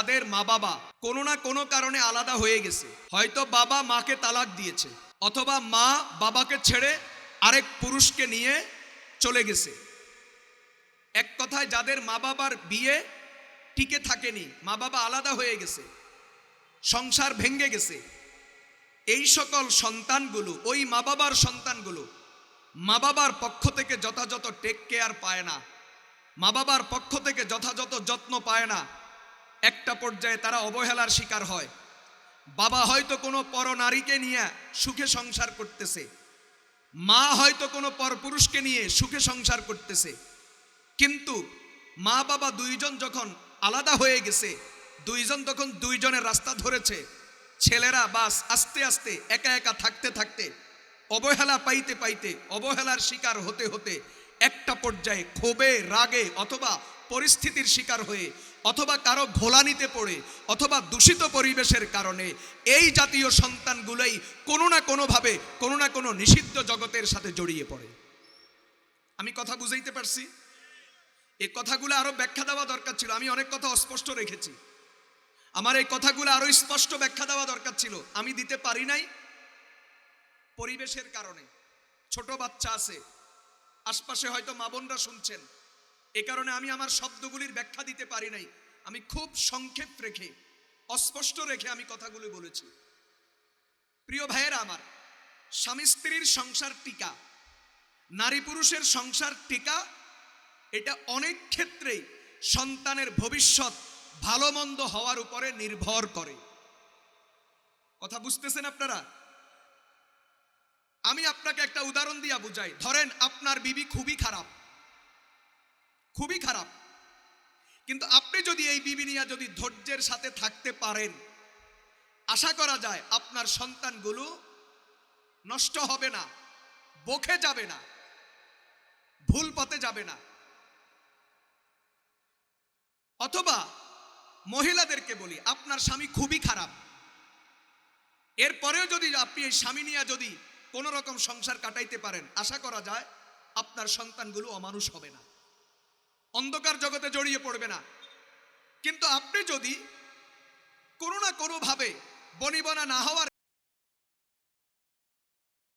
যাদের মা বাবা কোনো না কোনো কারণে আলাদা হয়ে গেছে। হয়তো বাবা মাকে তালাক দিয়েছে, অথবা মা বাবাকে ছেড়ে আরেক পুরুষকে নিয়ে চলে গেছে। এক কথায় যাদের মা বাবার বিয়ে টিকে থাকেনি, মা বাবা আলাদা হয়ে গেছে, সংসার ভেঙ্গে গেছে, এই সকল সন্তানগুলো, ওই মা বাবার সন্তানগুলো মা বাবার পক্ষ থেকে যথাযথ টেক কেয়ার পায় না, মা বাবার পক্ষ থেকে যথাযথ যত্ন পায় না একটা পর্যায়ে তারা অবহেলার শিকার হয়। বাবা হয়তো কোনো পরনারীকে নিয়ে সুখে সংসার করতেছে। মা হয়তো কোনো পরপুরুষকে নিয়ে সুখে সংসার করতেছে। কিন্তু মা বাবা দুইজন যখন আলাদা হয়ে গেছে, দুইজন তখন দুইজনের রাস্তা ধরেছে। ছেলেরা বাস আস্তে আস্তে একা একা থাকতে থাকতে, অবহেলা পাইতে পাইতে, অবহেলার শিকার হতে হতে একটা পর্যায়ে ক্ষোভে, রাগে অথবা পরিস্থিতির শিকার হয়ে, অথবা কারও ঘোলানিতে পড়ে, অথবা দূষিত পরিবেশের কারণে, এই জাতীয় সন্তানগুলোই কোনো না কোনোভাবে, কোনো না কোনো নিষিদ্ধ জগতের সাথে জড়িয়ে পড়ে। আমি কথা বুঝাইতে পারছি? এই কথাগুলো আরও ব্যাখ্যা দেওয়া দরকার ছিল। আমি অনেক কথা অস্পষ্ট রেখেছি। আমার এই কথাগুলো আরও স্পষ্ট ব্যাখ্যা দেওয়া দরকার ছিল। আমি দিতে পারি নাই পরিবেশের কারণে। ছোট বাচ্চা আছে। আশপাশে হয়তো মা বোনরা শুনছেন। এ কারণে আমি আমার শব্দগুলির ব্যাখ্যা দিতে পারি নাই। আমি খুব সংক্ষেপ রেখে, অস্পষ্ট রেখে আমি কথাগুলি বলেছি। প্রিয় ভাইয়েরা আমার, স্বামী স্ত্রীর সংসার টিকা, নারী পুরুষের সংসার টিকা, এটা অনেক ক্ষেত্রেই সন্তানের ভবিষ্যৎ ভালো মন্দ হওয়ার উপরে নির্ভর করে। কথা বুঝতেছেন আপনারা? আমি আপনাকে একটা উদাহরণ দিয়া বুঝাই। ধরেন আপনার বিবি খুবই খারাপ। খুবই খারাপ। কিন্তু আপনি যদি এই বিবি নিয়ে যদি ধৈর্যের সাথে থাকতে পারেন, আশা করা যায় আপনার সন্তানগুলো নষ্ট হবে না, বকে যাবে না, ভুল পথে যাবে না। অথবা মহিলাদেরকে বলি, আপনার স্বামী খুবই খারাপ। এরপরেও যদি আপনি এই স্বামী নিয়ে যদি কোন রকম সংসার কাটাইতে পারেন, আশা করা যায় আপনার সন্তানগুলো অমানুষ হবে না। অন্ধকার জগতে জড়িয়ে পড়বে না। কিন্তু আপনি যদি কোনো না কোনোভাবে বনিবনা না হওয়ার